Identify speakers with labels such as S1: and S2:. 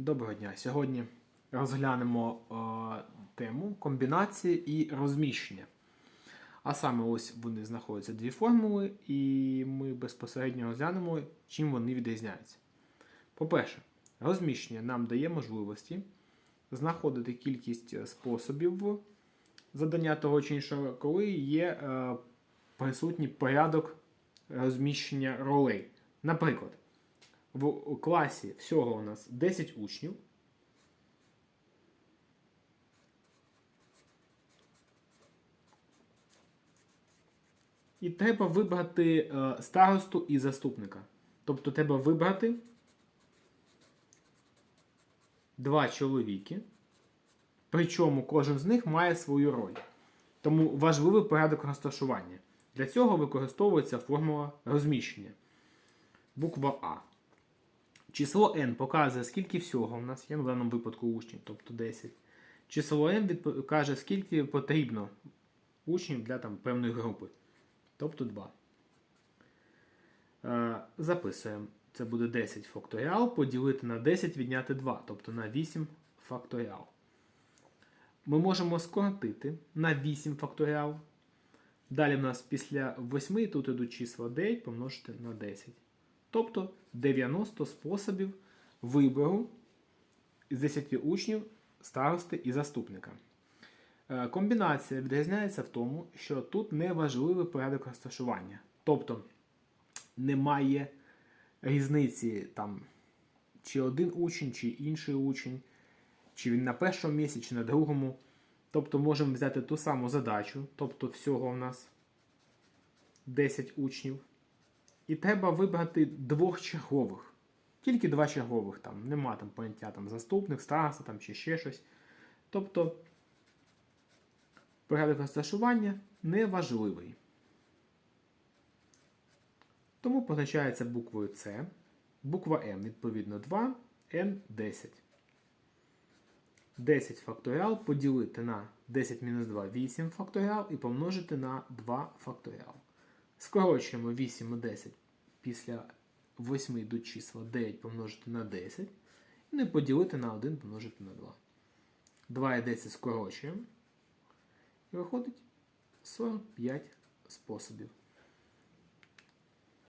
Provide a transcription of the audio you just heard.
S1: Доброго дня. Сьогодні розглянемо е, тему комбінації і розміщення. А саме ось вони знаходяться дві формули, і ми безпосередньо розглянемо, чим вони відрізняються. По-перше, розміщення нам дає можливості знаходити кількість способів задання того чи іншого, коли є е, присутній порядок розміщення ролей. Наприклад, в класі всього у нас 10 учнів. І треба вибрати е, старосту і заступника. Тобто треба вибрати два чоловіки, причому кожен з них має свою роль. Тому важливий порядок розташування. Для цього використовується формула розміщення. Буква А. Число n показує, скільки всього у нас є в даному випадку учнів, тобто 10. Число n каже, скільки потрібно учнів для там, певної групи, тобто 2. Е, записуємо. Це буде 10 факторіал поділити на 10 відняти 2, тобто на 8 факторіал. Ми можемо скоротити на 8 факторіал. Далі в нас після 8 тут йдуть числа 9 помножити на 10. Тобто 90 способів вибору з 10 учнів, старости і заступника. Е, Комбінація відрізняється в тому, що тут не важливий порядок розташування. Тобто немає різниці там, чи один учень, чи інший учень, чи він на першому місці, чи на другому. Тобто можемо взяти ту саму задачу, тобто всього у нас 10 учнів. І треба вибрати двох чергових. Тільки два чергових, там нема там поняття там, заступник, староста там, чи ще щось. Тобто порядок розташування не важливий. Тому позначається буквою С. Буква М, відповідно, 2, N 10. 10 факторіал поділити на 10 мінус 2 8 факторіал і помножити на 2 факторіал. Скорочуємо 8 і 10 після 8 йдуть числа 9 помножити на 10. І не поділити на 1 помножити на 2. 2 і 10 скорочуємо. І виходить 45 способів.